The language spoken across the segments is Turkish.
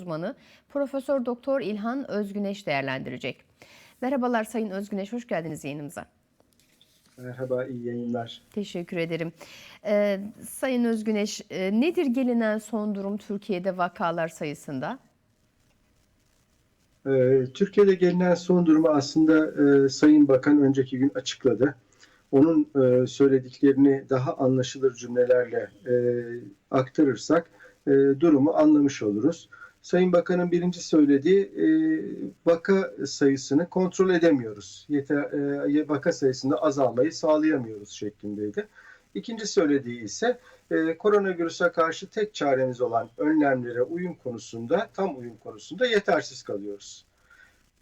uzmanı Profesör Doktor İlhan Özgüneş değerlendirecek. Merhabalar Sayın Özgüneş, hoş geldiniz yayınımıza. Merhaba, iyi yayınlar. Teşekkür ederim. Ee, Sayın Özgüneş, e, nedir gelinen son durum Türkiye'de vakalar sayısında? Ee, Türkiye'de gelinen son durumu aslında e, Sayın Bakan önceki gün açıkladı. Onun e, söylediklerini daha anlaşılır cümlelerle e, aktarırsak e, durumu anlamış oluruz. Sayın Bakan'ın birinci söylediği e, vaka sayısını kontrol edemiyoruz. Yeter, e, vaka sayısında azalmayı sağlayamıyoruz şeklindeydi. İkinci söylediği ise e, koronavirüse karşı tek çaremiz olan önlemlere uyum konusunda, tam uyum konusunda yetersiz kalıyoruz.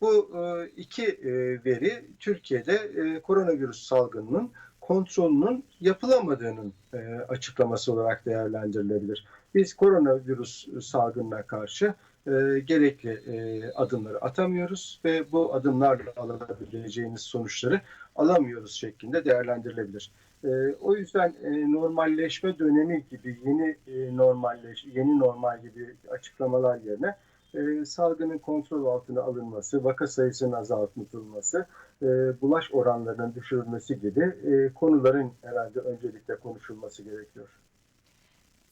Bu e, iki e, veri Türkiye'de e, koronavirüs salgınının kontrolünün yapılamadığının e, açıklaması olarak değerlendirilebilir. Biz koronavirüs salgınına karşı e, gerekli e, adımları atamıyoruz ve bu adımlarla alabileceğimiz sonuçları alamıyoruz şeklinde değerlendirilebilir. E, o yüzden e, normalleşme dönemi gibi yeni e, normalleş, yeni normal gibi açıklamalar yerine e, salgının kontrol altına alınması, vaka sayısının azaltılması, e, bulaş oranlarının düşürülmesi gibi e, konuların herhalde öncelikle konuşulması gerekiyor.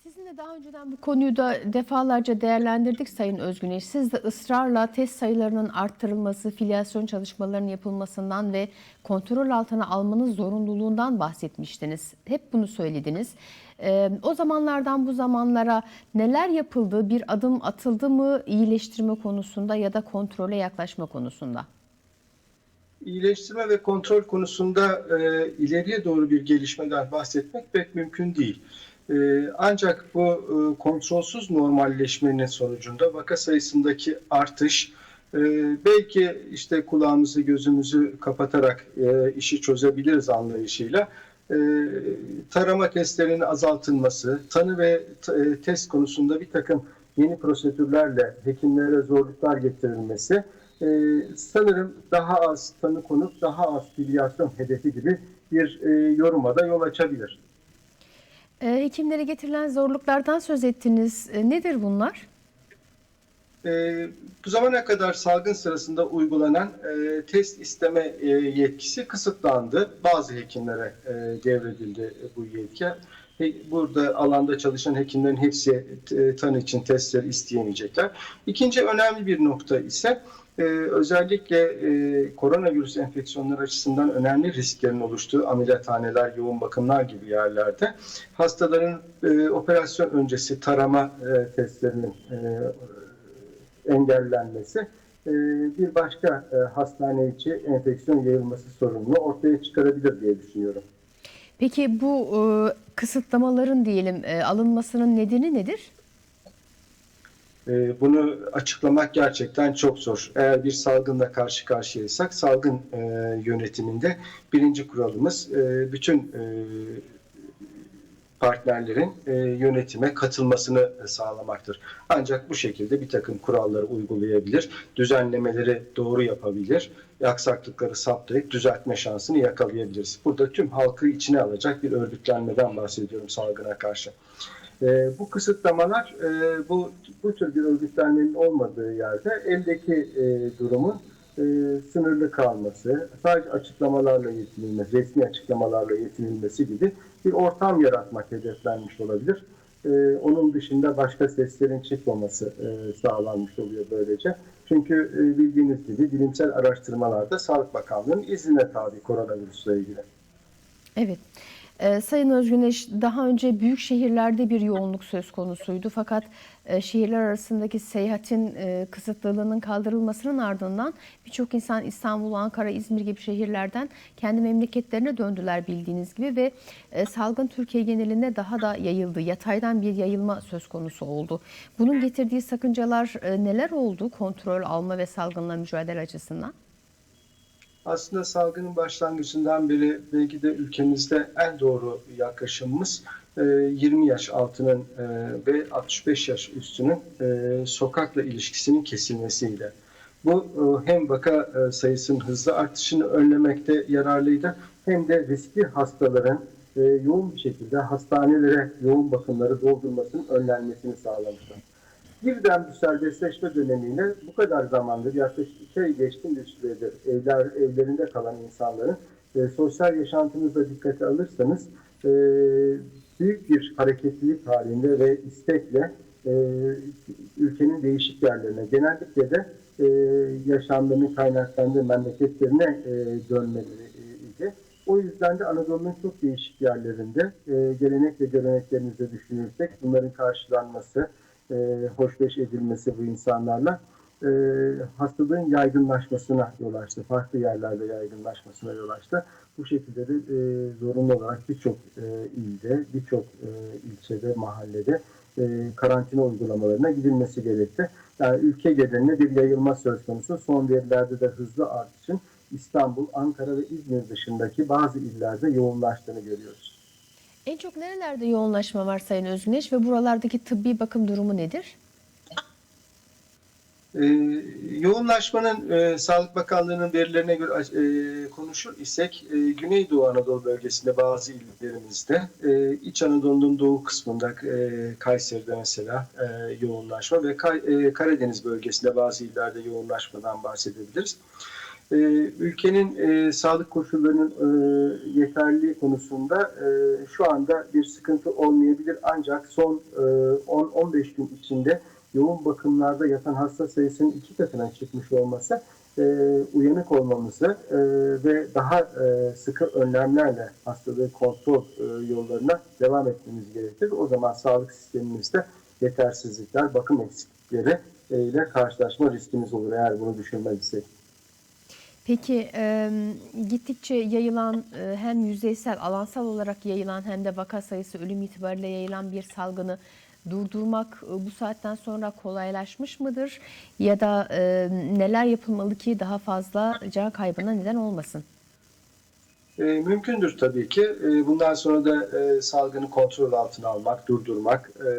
Sizinle daha önceden bu konuyu da defalarca değerlendirdik Sayın Özgüneş. Siz de ısrarla test sayılarının arttırılması, filyasyon çalışmalarının yapılmasından ve kontrol altına almanın zorunluluğundan bahsetmiştiniz. Hep bunu söylediniz. Ee, o zamanlardan bu zamanlara neler yapıldı, bir adım atıldı mı iyileştirme konusunda ya da kontrole yaklaşma konusunda? İyileştirme ve kontrol konusunda e, ileriye doğru bir gelişmeden bahsetmek pek mümkün değil. Ee, ancak bu e, kontrolsüz normalleşmenin sonucunda vaka sayısındaki artış e, belki işte kulağımızı gözümüzü kapatarak e, işi çözebiliriz anlayışıyla tarama testlerinin azaltılması, tanı ve test konusunda bir takım yeni prosedürlerle hekimlere zorluklar getirilmesi sanırım daha az tanı konup daha az filyasyon hedefi gibi bir yoruma da yol açabilir. E, hekimlere getirilen zorluklardan söz ettiniz. E, nedir bunlar? E, bu zamana kadar salgın sırasında uygulanan e, test isteme e, yetkisi kısıtlandı. Bazı hekimlere e, devredildi bu yetki. Burada alanda çalışan hekimlerin hepsi e, tanı için testler isteyemeyecekler. İkinci önemli bir nokta ise ee, özellikle e, koronavirüs enfeksiyonları açısından önemli risklerin oluştuğu ameliyathaneler, yoğun bakımlar gibi yerlerde hastaların e, operasyon öncesi tarama e, testlerinin e, engellenmesi e, bir başka e, hastane içi enfeksiyon yayılması sorununu ortaya çıkarabilir diye düşünüyorum. Peki bu e, kısıtlamaların diyelim e, alınmasının nedeni nedir? Ee, bunu açıklamak gerçekten çok zor. Eğer bir salgınla karşı karşıyaysak salgın e, yönetiminde birinci kuralımız e, bütün e, partnerlerin yönetime katılmasını sağlamaktır. Ancak bu şekilde bir takım kuralları uygulayabilir, düzenlemeleri doğru yapabilir, aksaklıkları saptayıp düzeltme şansını yakalayabiliriz. Burada tüm halkı içine alacak bir örgütlenmeden bahsediyorum salgına karşı. E, bu kısıtlamalar e, bu bu tür bir örgütlenmenin olmadığı yerde eldeki e, durumun e, sınırlı kalması, sadece açıklamalarla yetinilmesi, resmi açıklamalarla yetinilmesi gibi bir ortam yaratmak hedeflenmiş olabilir. E, onun dışında başka seslerin çıkmaması e, sağlanmış oluyor böylece. Çünkü e, bildiğiniz gibi bilimsel araştırmalarda Sağlık Bakanlığı'nın iznine tabi koronavirüsle ilgili. Evet. Ee, Sayın Özgüneş daha önce büyük şehirlerde bir yoğunluk söz konusuydu fakat e, şehirler arasındaki seyahatin e, kısıtlılığının kaldırılmasının ardından birçok insan İstanbul, Ankara, İzmir gibi şehirlerden kendi memleketlerine döndüler bildiğiniz gibi ve e, salgın Türkiye genelinde daha da yayıldı. Yataydan bir yayılma söz konusu oldu. Bunun getirdiği sakıncalar neler oldu kontrol alma ve salgınla mücadele açısından? Aslında salgının başlangıcından beri belki de ülkemizde en doğru yaklaşımımız 20 e, yaş altının e, ve 65 yaş üstünün e, sokakla ilişkisinin kesilmesiydi. Bu hem vaka sayısının hızlı artışını önlemekte yararlıydı hem de riskli hastaların yoğun bir şekilde hastanelere yoğun bakımları doldurmasının önlenmesini sağlamıştı. Birden bu serbestleşme dönemiyle bu kadar zamandır yaklaşık iki ay geçkin bir süredir evler, evlerinde kalan insanların e, sosyal yaşantınıza dikkate alırsanız e, büyük bir hareketlilik halinde ve istekle e, ülkenin değişik yerlerine genellikle de e, yaşamlarının kaynaklandığı memleketlerine e, dönmeleri e. O yüzden de Anadolu'nun çok değişik yerlerinde e, gelenek ve göreneklerimizi düşünürsek bunların karşılanması, e, hoşbeş edilmesi bu insanlarla e, hastalığın yaygınlaşmasına yol açtı. Farklı yerlerde yaygınlaşmasına yol açtı. Bu şekilde de e, zorunlu olarak birçok e, ilde, birçok e, ilçede, mahallede e, karantina uygulamalarına gidilmesi gerekti. Yani ülke genelinde bir yayılma söz konusu. Son verilerde de hızlı artışın İstanbul, Ankara ve İzmir dışındaki bazı illerde yoğunlaştığını görüyoruz. En çok nerelerde yoğunlaşma var Sayın Özgüneş ve buralardaki tıbbi bakım durumu nedir? Ee, yoğunlaşmanın e, Sağlık Bakanlığı'nın verilerine göre e, konuşur isek e, Güneydoğu Anadolu bölgesinde bazı illerimizde, e, İç Anadolu'nun doğu kısmında e, Kayseri'de mesela e, yoğunlaşma ve Kay- e, Karadeniz bölgesinde bazı illerde yoğunlaşmadan bahsedebiliriz. Ülkenin e, sağlık koşullarının e, yeterli konusunda e, şu anda bir sıkıntı olmayabilir ancak son e, 10-15 gün içinde yoğun bakımlarda yatan hasta sayısının iki katına çıkmış olması e, uyanık olmamızı e, ve daha e, sıkı önlemlerle hastalığı kontrol e, yollarına devam etmemiz gerekir. O zaman sağlık sistemimizde yetersizlikler, bakım eksiklikleri e, ile karşılaşma riskimiz olur eğer bunu düşünmezsek. Peki e, gittikçe yayılan e, hem yüzeysel, alansal olarak yayılan hem de vaka sayısı ölüm itibariyle yayılan bir salgını durdurmak e, bu saatten sonra kolaylaşmış mıdır? Ya da e, neler yapılmalı ki daha fazla can kaybına neden olmasın? E, mümkündür tabii ki. E, bundan sonra da e, salgını kontrol altına almak, durdurmak e,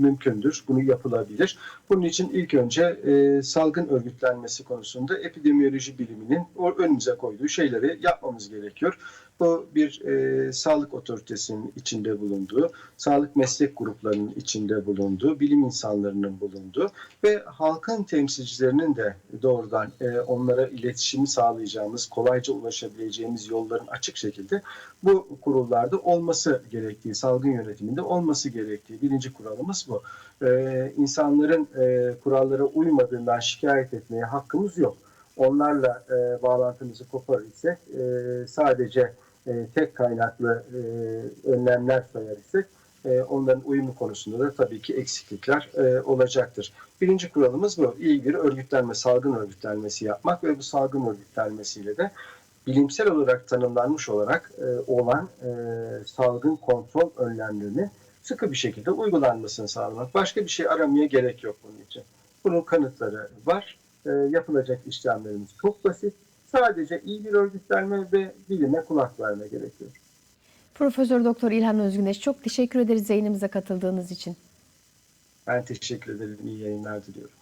mümkündür. Bunu yapılabilir. Bunun için ilk önce e, salgın örgütlenmesi konusunda epidemiyoloji biliminin önümüze koyduğu şeyleri yapmamız gerekiyor. Bu bir e, sağlık otoritesinin içinde bulunduğu, sağlık meslek gruplarının içinde bulunduğu, bilim insanlarının bulunduğu ve halkın temsilcilerinin de doğrudan e, onlara iletişimi sağlayacağımız, kolayca ulaşabileceğimiz yolların açık şekilde bu kurullarda olması gerektiği, salgın yönetiminde olması gerektiği birinci kuralımız bu. E, insanların e, kurallara uymadığından şikayet etmeye hakkımız yok. Onlarla e, bağlantımızı kopar isek e, sadece e, tek kaynaklı e, önlemler sayar isek e, onların uyumu konusunda da tabii ki eksiklikler e, olacaktır. Birinci kuralımız bu. İyi bir örgütlenme, salgın örgütlenmesi yapmak ve bu salgın örgütlenmesiyle de bilimsel olarak tanımlanmış olarak e, olan e, salgın kontrol önlemlerini sıkı bir şekilde uygulanmasını sağlamak. Başka bir şey aramaya gerek yok bunun için. Bunun kanıtları var. E, yapılacak işlemlerimiz çok basit. Sadece iyi bir örgütlenme ve bilime kulak verme gerekiyor. Profesör Doktor İlhan Özgüneş çok teşekkür ederiz yayınımıza katıldığınız için. Ben teşekkür ederim. İyi yayınlar diliyorum.